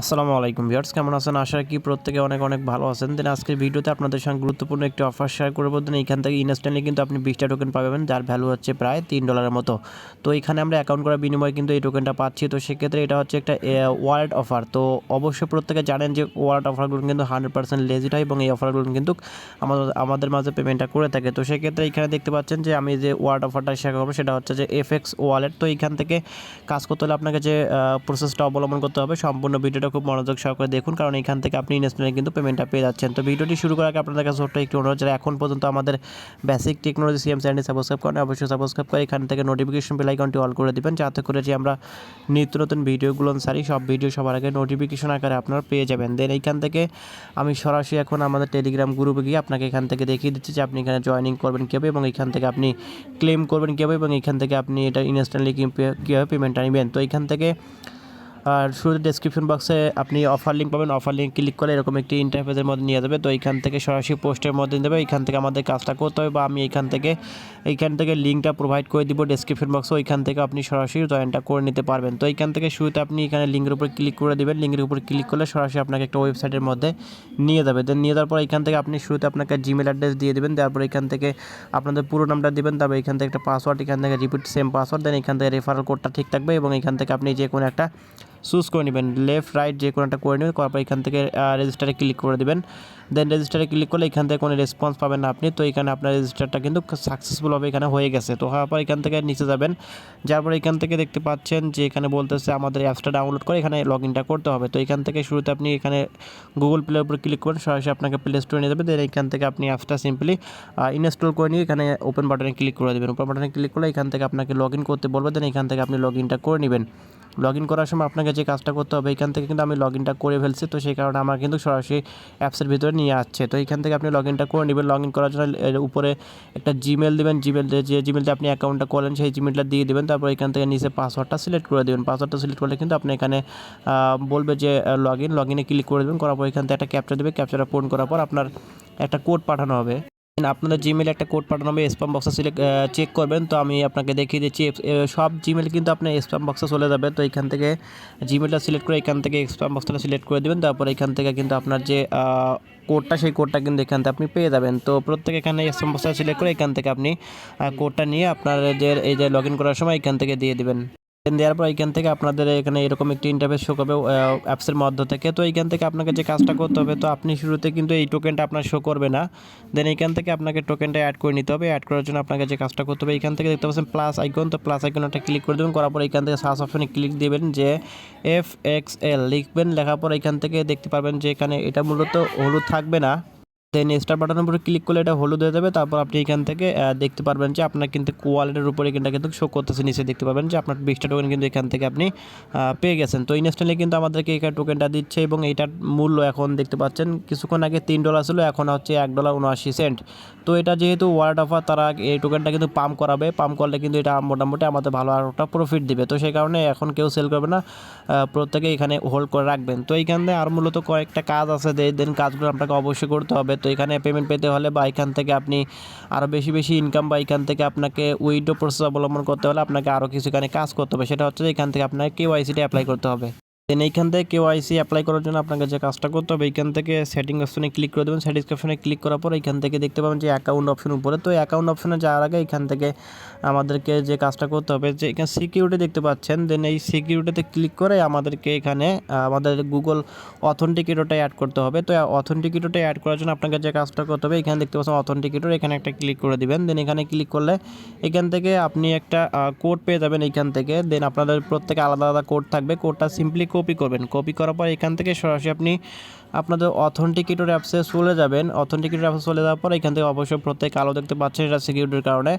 আসসালামু আলাইকুম ভিউয়ার্স, কেমন আছেন? আশা কি প্রত্যেকে অনেক অনেক ভালো আছেন। দেন আজকের ভিডিওতে আপনাদের সঙ্গে গুরুত্বপূর্ণ একটি অফার শেয়ার করব। দেন এখান থেকে ইনস্ট্যান্টলি কিন্তু আপনি বিশটা টোকেন পাবেন, যার ভ্যালু হচ্ছে প্রায় তিন ডলারের মতো। তো এখানে আমরা অ্যাকাউন্ট করার বিনিময়ে কিন্তু এই টোকেনটা পাচ্ছি। তো সেক্ষেত্রে এটা হচ্ছে একটা ওয়ালেট অফার তো অবশ্যই প্রত্যেকে জানেন যে ওয়ালেট অফারগুলো কিন্তু হান্ড্রেড পার্সেন্ট লেজিট হয় এবং এই অফারগুলো কিন্তু আমাদের আমাদের মাঝে পেমেন্টটা করে থাকে। তো সেক্ষেত্রে এখানে দেখতে পাচ্ছেন যে আমি যে ওয়ালেট অফারটা শেয়ার করব, সেটা হচ্ছে যে এফএক্স ওয়ালেট তো এখান থেকে কাজ করতে হলে আপনাকে যে প্রসেসটা অবলম্বন করতে হবে, সম্পূর্ণ ভিডিওটা খুব মনোযোগ সহকারে দেখুন, কারণ এখান থেকে আপনি ইনস্ট্যান্টলি কিন্তু পেমেন্টটা পেয়ে যাচ্ছেন। তো ভিডিওটি শুরু করার আগে আপনাদের কাছে ছোট্ট একটি অনুরোধ যারা এখন পর্যন্ত আমাদের বেসিক টেকনোলজি সিএম চ্যানেলটি সাবস্ক্রাইব করেন অবশ্যই সাবস্ক্রাইব করে এখান থেকে নোটিফিকেশন বেল আইকনটি অল করে দিবেন, যাতে করে যে আমরা নিত্য নতুন ভিডিওগুলো সারি সব ভিডিও সবার আগে নোটিফিকেশন আকারে আপনারা পেয়ে যাবেন। দেন এইখান থেকে আমি সরাসরি এখন আমাদের টেলিগ্রাম গ্রুপে গিয়ে আপনাকে এখান থেকে দেখিয়ে দিচ্ছি যে আপনি এখানে জয়েনিং করবেন কীভাবে এবং এখান থেকে আপনি ক্লেম করবেন কীভাবে এবং এখান থেকে আপনি এটা ইনস্ট্যান্টলি কীভাবে পেমেন্টটা নেবেন। তো এখান থেকে আর শুরুতে ডেসক্রিপশন বক্সে আপনি অফার লিঙ্ক পাবেন অফার লিঙ্ক ক্লিক করে এরকম একটি ইন্টারফেসের মধ্যে নিয়ে যাবে তো এইখান থেকে সরাসরি পোস্টের মধ্যে দেবে এইখান থেকে আমাদের কাজটা করতে হবে বা আমি এইখান থেকে এইখান থেকে লিঙ্কটা প্রোভাইড করে দিব ডেসক্রিপশন বক্সে ওইখান থেকে আপনি সরাসরি জয়েনটা করে নিতে পারবেন তো এইখান থেকে শুরুতে আপনি এখানে লিঙ্কের উপর ক্লিক করে দেবেন লিঙ্কের উপর ক্লিক করলে সরাসরি আপনাকে একটা ওয়েবসাইটের মধ্যে নিয়ে যাবে দেন নিয়ে যাওয়ার পর এখান থেকে আপনি শুরুতে আপনাকে জিমেল অ্যাড্রেস দিয়ে দেবেন তারপর এখান থেকে আপনাদের পুরো নামটা দেবেন তারপর এখান থেকে একটা পাসওয়ার্ড এখান থেকে রিপিট সেম পাসওয়ার্ড দেন এখান থেকে রেফারেল কোডটা ঠিক থাকবে এবং এখান থেকে আপনি যে কোনো একটা চুজ করে নেবেন। লেফট, রাইট যে কোনো একটা করে নেবেন, করার পর এখান থেকে রেজিস্টারে ক্লিক করে দেবেন। দেন রেজিস্টারে ক্লিক করলে এখান থেকে কোনো রেসপন্স পাবেন না আপনি। তো এখানে আপনার রেজিস্টারটা কিন্তু সাকসেসফুলভাবে এখানে হয়ে গেছে। তো হওয়ার পর এখান থেকে নিচে যাবেন। যার পর এখান থেকে দেখতে পাচ্ছেন যে এখানে বলতেছে আমাদের অ্যাপসটা ডাউনলোড করে এখানে লগ ইনটা করতে হবে। তো এখান থেকে শুরুতে আপনি এখানে গুগল প্লের উপর ক্লিক করবেন সরাসরি আপনাকে প্লে স্টোরে নিয়ে যাবে। দেন এখান থেকে আপনি অ্যাপসটা সিম্পলি ইনস্টল করে নিয়ে এখানে ওপেন বাটনে ক্লিক করে দেবেন। ওপেন বাটনে ক্লিক করলে এখান থেকে আপনাকে লগ ইন করতে বলবে। দেন এখান থেকে আপনি লগ ইনটা করে নেবেন। লগ ইন করার সময় আপনাকে যে কাজটা করতে হবে, এখান থেকে কিন্তু আমি লগ ইনটা করে ফেলছি। তো সেই কারণে আমার কিন্তু সরাসরি অ্যাপসের ভিতরে নিয়ে আসছে। তো এখান থেকে আপনি লগ ইনটা করে নেবেন। লগ ইন করার জন্য উপরে একটা জিমেল দেবেন। জিমেল যে জিমেলটা আপনি অ্যাকাউন্টটা করেন, সেই জিমেলটা দিয়ে দেবেন। তারপর এখান থেকে নিচে পাসওয়ার্ডটা সিলেক্ট করে দেবেন। পাসওয়ার্ডটা সিলেক্ট করলে কিন্তু আপনি এখানে বলবে যে লগ ইন লগ ইনে ক্লিক করে দেবেন। করার পর এখান থেকে একটা ক্যাপচা দেবে। ক্যাপচাটা পূরণ করার পর আপনার একটা কোড পাঠানো হবে। আপনাদের জিমেলে একটা কোড পাঠানো হবে স্প্যাম বক্সে সিলেক্ট চেক করবেন। তো আমি আপনাকে দেখিয়ে দিচ্ছি সব জিমেল কিন্তু আপনার স্প্যাম বক্সে চলে যাবে। তো এখান থেকে জিমেলটা সিলেক্ট করে এখান থেকে স্প্যাম বক্সটা সিলেক্ট করে দেবেন। তারপর এখান থেকে কিন্তু আপনার যে কোডটা সেই কোডটা কিন্তু এখান থেকে আপনি পেয়ে যাবেন। তো প্রত্যেক এখানে স্প্যাম বক্সটা সিলেক্ট করে এখান থেকে আপনি কোডটা নিয়ে আপনার যে, এই যে লগ করার সময় এখান থেকে দিয়ে দেবেন। দেওয়ার পর এখান থেকে আপনাদের এখানে এরকম একটি ইন্টারফেস শো করবে অ্যাপসের মধ্য থেকে। তো এইখান থেকে আপনাকে যে কাজটা করতে হবে, তো আপনি শুরুতে কিন্তু এই টোকেনটা আপনার শো করবে না। দেন এইখান থেকে আপনাকে টোকেনটা অ্যাড করে নিতে হবে। অ্যাড করার জন্য আপনাকে যে কাজটা করতে হবে এখান থেকে দেখতে পাচ্ছেন প্লাস আইকন তো প্লাস আইকনটা ক্লিক করে দেবেন। করার পর এখান থেকে সার্চ অপশনে ক্লিক দেবেন যে এফ এক্স এল লিখবেন, লেখার পর এখান থেকে দেখতে পারবেন যে এখানে এটা মূলত হলুদ থাকবে না। দেন স্টার বাটনের উপরে ক্লিক করলে এটা হলুদ হয়ে যাবে। তারপর আপনি এখান থেকে দেখতে পারবেন যে আপনার কিন্তু কোয়ালিটির উপরে এখানটা কিন্তু শো করতেছে, নিচে দেখতে পাবেন যে আপনার বিশটা টোকেন কিন্তু এখান থেকে আপনি পেয়ে গেছেন। তো ইনস্ট্যান্টলি কিন্তু আমাদেরকে এখানে টোকেনটা দিচ্ছে এবং এটার মূল্য এখন দেখতে পাচ্ছেন, কিছুক্ষণ আগে তিন ডলার ছিল, এখন হচ্ছে এক ডলার উনআশি সেন্ট তো এটা যেহেতু ওয়ার্ড অফার তারা এই টোকেনটা কিন্তু পাম্প করাবে। পাম্প করলে কিন্তু এটা মোটামুটি আমাদের ভালো আর একটা প্রফিট দিবে। তো সেই কারণে এখন কেউ সেল করবে না প্রত্যেকে এখানে হোল্ড করে রাখবেন। তো এইখানে আর মূলত কয়েকটা কাজ আছে দেন কাজগুলো আপনাকে অবশ্যই করতে হবে। তো এখানে পেমেন্ট পেতে হলে বা এখান থেকে আপনি আরও বেশি বেশি ইনকাম বা এখান থেকে আপনাকে উইডো প্রসেস অবলম্বন করতে হলে আপনাকে আরও কিছু এখানে কাজ করতে হবে। সেটা হচ্ছে এখান থেকে আপনাকে কেওয়াইসিটা অ্যাপ্লাই করতে হবে। দেন এইখান থেকে কেউ আইসি অ্যাপ্লাই করার জন্য আপনাকে যে কাজটা করতে হবে, এইখান থেকে সেটিং অপশনে ক্লিক করে দেবেন। সেটিংস অপশনে ক্লিক করার পর এইখান থেকে দেখতে পাবেন যে অ্যাকাউন্ট অপশন উপরে। তো অ্যাকাউন্ট অপশনে যাওয়ার আগে এখান থেকে আমাদেরকে যে কাজটা করতে হবে, যে এখানে সিকিউরিটি দেখতে পাচ্ছেন। দেন এই সিকিউরিটিতে ক্লিক করে আমাদেরকে এখানে আমাদের গুগল অথেন্টিকেটরটা অ্যাড করতে হবে। তো অথেন্টিকেটরটা অ্যাড করার জন্য আপনাকে যে কাজটা করতে হবে, এখানে দেখতে পাচ্ছেন অথেন্টিকেটর এখানে একটা ক্লিক করে দিবেন। দেন এখানে ক্লিক করলে এখান থেকে আপনি একটা কোড পেয়ে যাবেন এইখান থেকে। দেন আপনাদের প্রত্যেকে আলাদা আলাদা কোড থাকবে। কোডটা সিম্পলি কপি করবেন। কপি করার পর এখান থেকে সরাসরি আপনি আপনাদের অথেন্টিকেটর অ্যাপসে চলে যাবেন। অথেন্টিকেটর অ্যাপসে চলে যাওয়ার পর এখান থেকে অবশ্যই প্রত্যেক আলো দেখতে পাচ্ছেন এটা সিকিউরিটির কারণে।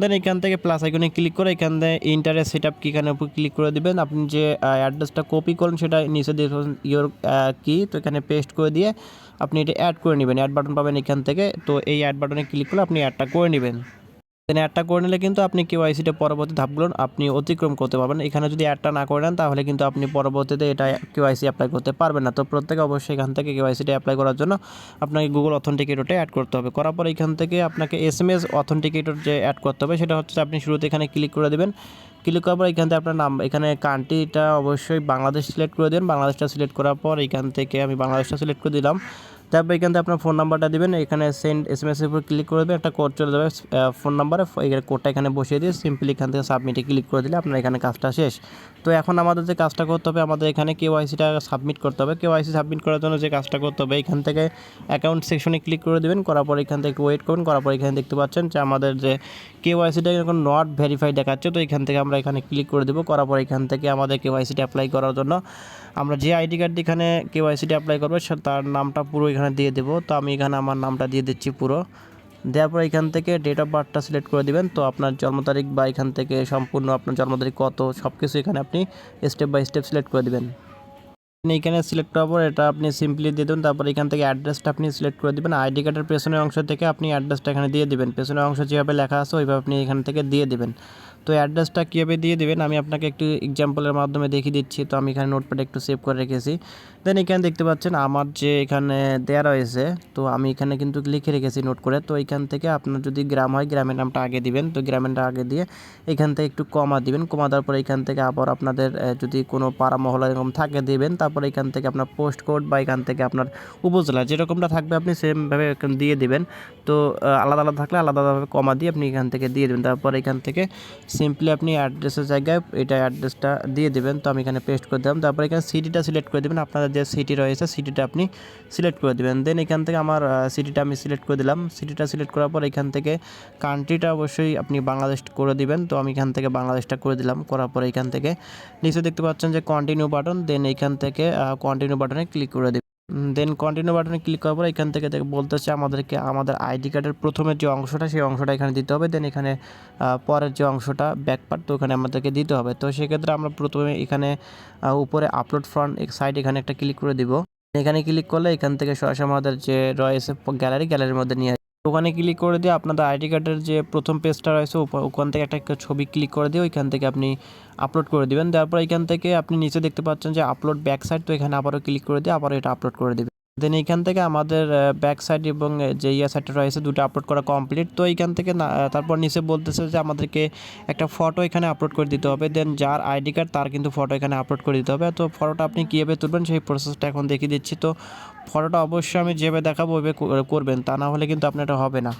দেন এখান থেকে প্লাস আইকনে ক্লিক করে এখান থেকে ইন্টারেস্ট সেট আপ কিখানে উপর ক্লিক করে দিবেন। আপনি যে অ্যাড্রেসটা কপি করেন সেটা নিচে দিয়ে ইয়োর কি তো এখানে পেস্ট করে দিয়ে আপনি এটা অ্যাড করে নেবেন। অ্যাড বাটন পাবেন এখান থেকে। তো এই অ্যাড বাটনে ক্লিক করে আপনি অ্যাডটা করে নেবেন। দেন অ্যাডটা করে নিলে কিন্তু আপনি কেওয়াইসিটা পরবর্তী ধাপগুলো আপনি অতিক্রম করতে পারবেন। এখানে যদি অ্যাডটা না করে নেন, তাহলে কিন্তু আপনি পরবর্তীতে এটা কেওয়াইসি অ্যাপ্লাই করতে পারবেন না। তো প্রত্যেকে অবশ্যই এখান থেকে কেওয়াইসিটা অ্যাপ্লাই করার জন্য আপনাকে গুগল অথেন্টিকেটরটা অ্যাড করতে হবে। করার পর এখান থেকে আপনাকে এস এম এস অথেন্টিকেটর যে অ্যাড করতে হবে, সেটা হচ্ছে আপনি শুরুতে এখানে ক্লিক করে দেবেন। ক্লিক করার পর এখান থেকে আপনার নাম, এখানে কান্ট্রিটা অবশ্যই বাংলাদেশ সিলেক্ট করে দেবেন। বাংলাদেশটা সিলেক্ট করার পর এখান থেকে আমি বাংলাদেশটা সিলেক্ট করে দিলাম। তারপর এখান থেকে আপনার ফোন নাম্বারটা দিবেন, এখানে সেন্ড এস এম এসের উপর ক্লিক করে দেবেন, একটা কোড চলে যাবে ফোন নাম্বারে এখানে কোডটা এখানে বসিয়ে দিয়ে সিম্পলি এখান থেকে সাবমিটে ক্লিক করে দিলে আপনার এখানে কাজটা শেষ। তো এখন আমাদের যে কাজটা করতে হবে, আমাদের এখানে কেওয়াইসিটা সাবমিট করতে হবে। কেওয়াইসি সাবমিট করার জন্য যে কাজটা করতে হবে, এখান থেকে অ্যাকাউন্ট সেকশনে ক্লিক করে দেবেন, করার পর এখান থেকে একটু ওয়েট করুন, করার পর এখানে দেখতে পাচ্ছেন যে আমাদের যে কেওয়াইসিটা এখন নট ভেরিফাই দেখাচ্ছে, তো এখান থেকে আমরা এখানে ক্লিক করে দেবো, করার পর এখান থেকে আমাদের কেওয়াইসিটা অ্যাপ্লাই করার জন্য। আমরা যে আইডি কার্ড এখানে কেওয়াইসিটা অ্যাপ্লাই করব তার নামটা পুরো এখানে দিয়ে দেবো। তো আমি এখানে আমার নামটা দিয়ে দিচ্ছি পুরো। দেওয়ার পর এখান থেকে ডেট অফ বার্থটা সিলেক্ট করে দিবেন। তো আপনার জন্ম তারিখ বা এখান থেকে সম্পূর্ণ আপনার জন্ম তারিখ কত সব কিছু এখানে আপনি স্টেপ বাই স্টেপ সিলেক্ট করে দিবেন। এখানে সিলেক্ট করার পর এটা আপনি সিম্পলি দিয়ে দেবেন। তারপর এখান থেকে অ্যাড্রেসটা আপনি সিলেক্ট করে দেবেন। আইডি কার্ডের পেছনের অংশ থেকে আপনি অ্যাড্রেসটা এখানে দিয়ে দিবেন। পেছনের অংশ যেভাবে লেখা আছে, ওইভাবে আপনি এখান থেকে দিয়ে দিবেন। তো অ্যাড্রেসটা কীভাবে দিয়ে দেবেন? আমি আপনাকে একটু এক্সাম্পলের মাধ্যমে দেখিয়ে দিচ্ছি। তো আমি এখানে নোটপ্যাডে একটু সেভ করে রেখেছি। দেন এখানে দেখতে পাচ্ছেন আমার যে এখানে দেওয়া রয়েছে, তো আমি এখানে কিন্তু লিখে রেখেছি নোট করে। তো এখান থেকে আপনার যদি গ্রাম হয়, গ্রামের নামটা আগে দিবেন। তো গ্রামের নামটা আগে দিয়ে এখান থেকে একটু কমা দিবেন। কমা দেওয়ার পর এখান থেকে আবার আপনাদের যদি কোনো পাড়া মহলা এরকম থাকে দিবেন। তারপর এখান থেকে আপনার পোস্ট কোড বা এখান থেকে আপনার উপজেলা, যেরকমটা থাকবে আপনি সেমভাবে দিয়ে দিবেন। তো আলাদা আলাদা থাকলে আলাদা আলাদাভাবে কমা দিয়ে আপনি এখান থেকে দিয়ে দেবেন। তারপর এখান থেকে সিম্পলি আপনি অ্যাড্রেসের জায়গায় এটা অ্যাড্রেসটা দিয়ে দেবেন। তো আমি এখানে পেস্ট করে দিলাম। তারপর এখানে সিটিটা সিলেক্ট করে দেবেন। আপনাদের যে সিটি রয়েছে সিটিটা আপনি সিলেক্ট করে দেবেন। দেন এখান থেকে আমার সিটিটা আমি সিলেক্ট করে দিলাম। সিটিটা সিলেক্ট করার পর এখান থেকে কান্ট্রিটা অবশ্যই আপনি বাংলাদেশ করে দিবেন। তো আমি এখান থেকে বাংলাদেশটা করে দিলাম। করার পর এখান থেকে নিচে দেখতে পাচ্ছেন যে কন্টিনিউ বাটন দেন এখান থেকে কন্টিনিউ বাটনে ক্লিক করে দেবেন। দেন কন্টিনিউ বাটনে ক্লিক করার পর এখান থেকে বলতেছে আমাদেরকে, আমাদের আইডি কার্ডের প্রথমে যে অংশটা, সেই অংশটা এখানে দিতে হবে দেন এখানে পরের যে অংশটা ব্যাক পার্ট তো ওখানে আমাদেরকে দিতে হবে তো সেক্ষেত্রে আমরা প্রথমে এখানে উপরে আপলোড ফ্রন্ট সাইড এখানে একটা ক্লিক করে দিব এখানে ক্লিক করলে এখান থেকে সরাসরি আমাদের যে রয়েছে গ্যালারি গ্যালারির মধ্যে নিয়ে। ওখানে ক্লিক করে দিয়ে আপনাদের আইডি কার্ডের যে প্রথম পেজটা রয়েছে ওখান থেকে একটা ছবি ক্লিক করে দিয়ে ওইখান থেকে আপনি আপলোড করে দেবেন। তারপর এখান থেকে আপনি নিচে দেখতে পাচ্ছেন যে আপলোড ব্যাক সাইড তো এখানে আবারও ক্লিক করে দিয়ে আবারও এটা আপলোড করে দিবেন। দেন এইখান থেকে আমাদের ব্যাক সাইড এবং যে ইয়া সাইডটা রয়েছে, দুটো আপলোড করা কমপ্লিট তো এইখান থেকে তারপর নিচে বলতেছে যে আমাদেরকে একটা ফটো এখানে আপলোড করে দিতে হবে। দেন যার আইডি কার্ড তার কিন্তু ফটো এখানে আপলোড করে দিতে হবে। তো ফটোটা আপনি কীভাবে তুলবেন, সেই প্রসেসটা এখন দেখিয়ে দিচ্ছি। তো ফটোটা অবশ্যই আমি যেভাবে দেখাবো, ওইভাবে করবেন। তা না হলে কিন্তু আপনার এটা হবে না।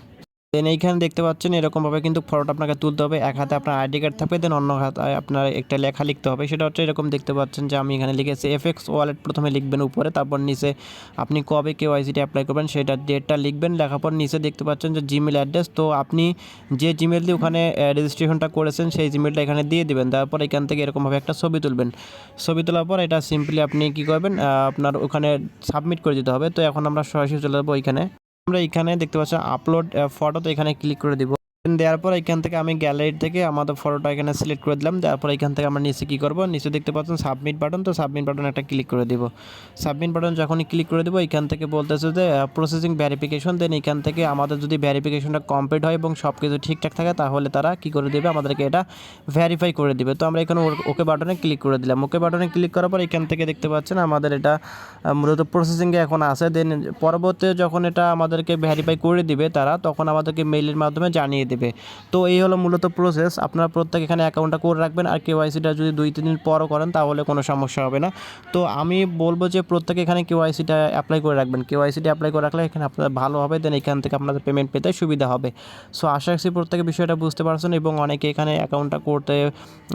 দেন এইখানে দেখতে পাচ্ছেন এরকমভাবে কিন্তু ফটোটা আপনাকে তুলতে হবে। এক হাতে আপনার আইডি কার্ড থাকবে দেন অন্য হাতে আপনার একটা লেখা লিখতে হবে। সেটা হচ্ছে এরকম দেখতে পাচ্ছেন যে আমি এখানে লিখেছি এফএক্স ওয়ালেট প্রথমে লিখবেন উপরে, তারপর নিচে আপনি কবে কেউ আইসিটি অ্যাপ্লাই করবেন সেটা ডেটটা লিখবেন, লেখার পর নিচে দেখতে পাচ্ছেন যে জিমেল অ্যাড্রেস তো আপনি যে জিমেল দিয়ে ওখানে রেজিস্ট্রেশনটা করেছেন সেই জিমেলটা এখানে দিয়ে দিবেন। তারপর এখান থেকে এরকমভাবে একটা ছবি তুলবেন। ছবি তোলার পর এটা সিম্পলি আপনি কী করবেন আপনার ওখানে সাবমিট করে দিতে হবে। তো এখন আমরা সরাসরি চলে যাব ওইখানে। আমরা এখানে দেখতে পাচ্ছি আপলোড ফটো তো এখানে ক্লিক করে দিব। দেওয়ার পর এখান থেকে আমি গ্যালারি থেকে আমাদের ফটোটা এখানে সিলেক্ট করে দিলাম। দেওয়ার পর এখান থেকে আমরা নিচে কী করব? নিচে দেখতে পাচ্ছেন সাবমিট বাটন তো সাবমিট বাটন একটা ক্লিক করে দিব। সাবমিট বাটন যখনই ক্লিক করে দেবো, এখান থেকে বলতেছে যে প্রসেসিং ভ্যারিফিকেশন দেন এখান থেকে আমাদের যদি ভ্যারিফিকেশনটা কমপ্লিট হয় এবং সব কিছু ঠিকঠাক থাকে, তাহলে তারা কি করে দেবে? আমাদেরকে এটা ভেরিফাই করে দিবে। তো আমরা এখানে ওকে বাটনে ক্লিক করে দিলাম। ওকে বাটনে ক্লিক করার পর এখান থেকে দেখতে পাচ্ছেন আমাদের এটা মূলত প্রসেসিংয়ে এখন আছে। দেন পরবর্তী যখন এটা আমাদেরকে ভেরিফাই করে দিবে তারা, তখন আমাদেরকে মেইলের মাধ্যমে জানিয়ে তো এই হলো মূলত প্রসেস আপনারা প্রত্যেক এখানে অ্যাকাউন্টটা করে রাখবেন আর কেওয়াইসিটা যদি দুই, তিন দিন পরও করেন তাহলে কোনো সমস্যা হবে না। তো আমি বলব যে প্রত্যেকে এখানে কেওয়াইসিটা অ্যাপ্লাই করে রাখবেন। কেওয়াইসিটা অ্যাপ্লাই করে রাখলে এখানে আপনাদের ভালো হবে দেন এখান থেকে আপনাদের পেমেন্ট পেতে সুবিধা হবে। সো আশা রাখছি প্রত্যেকে বিষয়টা বুঝতে পারছেন এবং অনেকে এখানে অ্যাকাউন্টটা করতে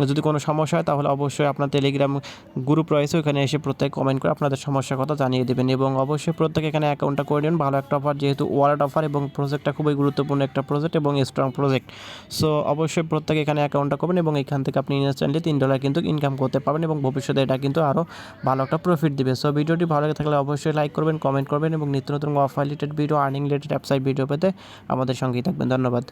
যদি কোনো সমস্যা হয় তাহলে অবশ্যই আপনার টেলিগ্রাম গ্রুপ রয়েছে, ওখানে এসে প্রত্যেকে কমেন্ট করে আপনাদের সমস্যার কথা জানিয়ে দেবেন এবং অবশ্যই প্রত্যেকে এখানে অ্যাকাউন্টটা করে নেবেন ভালো একটা অফার যেহেতু ওয়ালেট অফার এবং প্রজেক্টটা খুবই গুরুত্বপূর্ণ একটা প্রজেক্ট এবং স্ট্রং প্রজেক্ট সো অবশ্যই প্রত্যেকে এখানে অ্যাকাউন্টটা করবেন এবং এখান থেকে আপনি ইনস্ট্যান্টলি তিন ডলার কিন্তু ইনকাম করতে পারবেন এবং ভবিষ্যতে এটা কিন্তু আরও ভালো একটা প্রফিট দিবে। সো ভিডিওটি ভালো লাগে থাকলে অবশ্যই লাইক করবেন কমেন্ট করবেন এবং নিত্য নতুন offer related video earning related app site video পেতে আমাদের সঙ্গেই থাকবেন। ধন্যবাদ।